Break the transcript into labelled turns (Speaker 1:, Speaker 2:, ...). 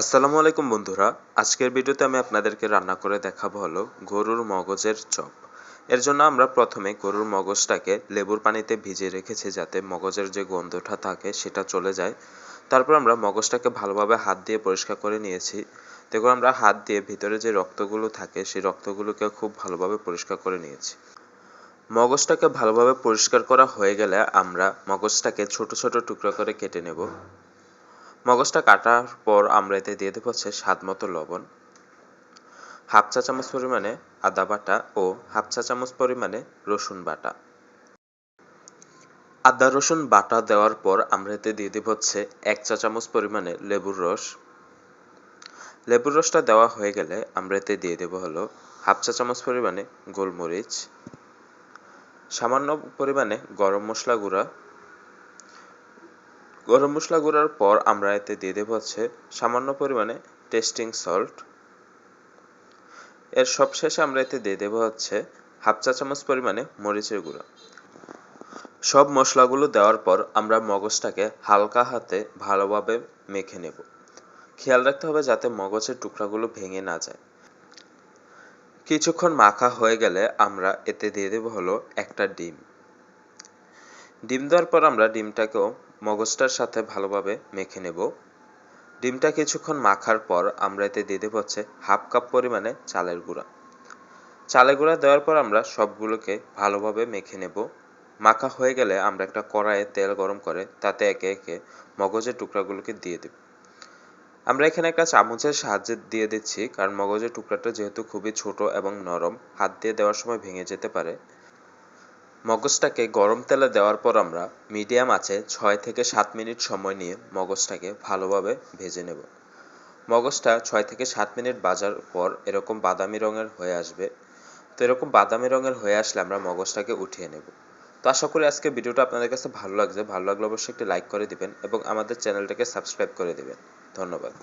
Speaker 1: আসসালামু আলাইকুম বন্ধুরা। আজকের ভিডিওতে আমি আপনাদেরকে রান্না করে দেখাবো হলো গরুর মগজের চপ। এর জন্য আমরা প্রথমে গরুর মগজটাকে লেবুর পানিতে ভিজিয়ে রেখেছি যাতে মগজের যে গন্ধটা থাকে সেটা চলে যায়। তারপর আমরা মগজটাকে ভালোভাবে হাত দিয়ে পরিষ্কার করে নিয়েছি। দেখুন, আমরা হাত দিয়ে ভিতরে যে রক্তগুলো থাকে, সেই রক্তগুলোকে খুব ভালোভাবে পরিষ্কার করে নিয়েছি। মগজটাকে ভালোভাবে পরিষ্কার করা হয়ে গেলে আমরা মগজটাকে ছোট ছোট টুকরো করে কেটে নেব। মগজটা কাটার পর আমরা এতে দিয়ে দেবো হচ্ছে স্বাদ মতো লবণ, হাফ চা চামচ পরিমাণে আদা বাটা ও হাফ চা চামচ পরিমাণে রসুন বাটা। আদা, রসুন বাটা দেওয়ার পর আমরা এতে দিয়ে দেবো হচ্ছে এক চা চামচ পরিমাণে লেবুর রস। লেবুর রসটা দেওয়া হয়ে গেলে আমরা এতে দিয়ে দেবো হলো হাফ চা চামচ পরিমাণে গোলমরিচ, সামান্য পরিমাণে গরম মশলা গুঁড়া গরম মশলা গুঁড়ার পর আমরা এতে দিয়ে দেবো হচ্ছে সামান্য পরিমাণে টেস্টিং সল্ট এর সব শেষে আমরা এতে দিয়ে দেবো হচ্ছে হাফ চা চামচ পরিমাণে মরিচের গুঁড়া। সব মশলাগুলো দেওয়ার পর আমরা মগজটাকে হালকা হাতে ভালোভাবে মেখে নেব। খেয়াল রাখতে হবে যাতে মগজের টুকরাগুলো ভেঙে না যায়। কিছুক্ষণ মাখা হয়ে গেলে আমরা এতে দিয়ে দেবো হলো একটা ডিম। ডিম দেওয়ার পর আমরা ডিমটাকেও মগজটার সাথে ভালোভাবে মেখে নেব। ডিমটা কিছুক্ষণ মাখার পর আমরা এতে দিয়ে দেবো হচ্ছে হাফ কাপ পরিমাণে চালের গুঁড়া। চালের গুঁড়া দেওয়ার পর আমরা সবগুলোকে ভালোভাবে মেখে নেব। মাখা হয়ে গেলে আমরা একটা কড়াইয়ে তেল গরম করে তাতে একে একে মগজের টুকরাগুলোকে দিয়ে দেব। আমরা এখানে একটা চামচের সাহায্যে দিয়ে দিচ্ছি, কারণ মগজের টুকরাটা যেহেতু খুবই ছোট এবং নরম, হাত দিয়ে দেওয়ার সময় ভেঙে যেতে পারে। মগজটাকে গরম তেলে দেওয়ার পর আমরা মিডিয়াম আছে ছয় থেকে সাত মিনিট সময় নিয়ে মগজটাকে ভালোভাবে ভেজে নেব। মগজটা ছয় থেকে সাত মিনিট বাজার পর এরকম বাদামি রঙের হয়ে আসবে। তো এরকম বাদামি রঙের হয়ে আসলে আমরা মগজটাকে উঠিয়ে নেব। তো আশা করি আজকে ভিডিওটা আপনাদের কাছে ভালো লাগছে। ভালো লাগলে অবশ্যই একটি লাইক করে দিবেন এবং আমাদের চ্যানেলটাকে সাবস্ক্রাইব করে দিবেন। ধন্যবাদ।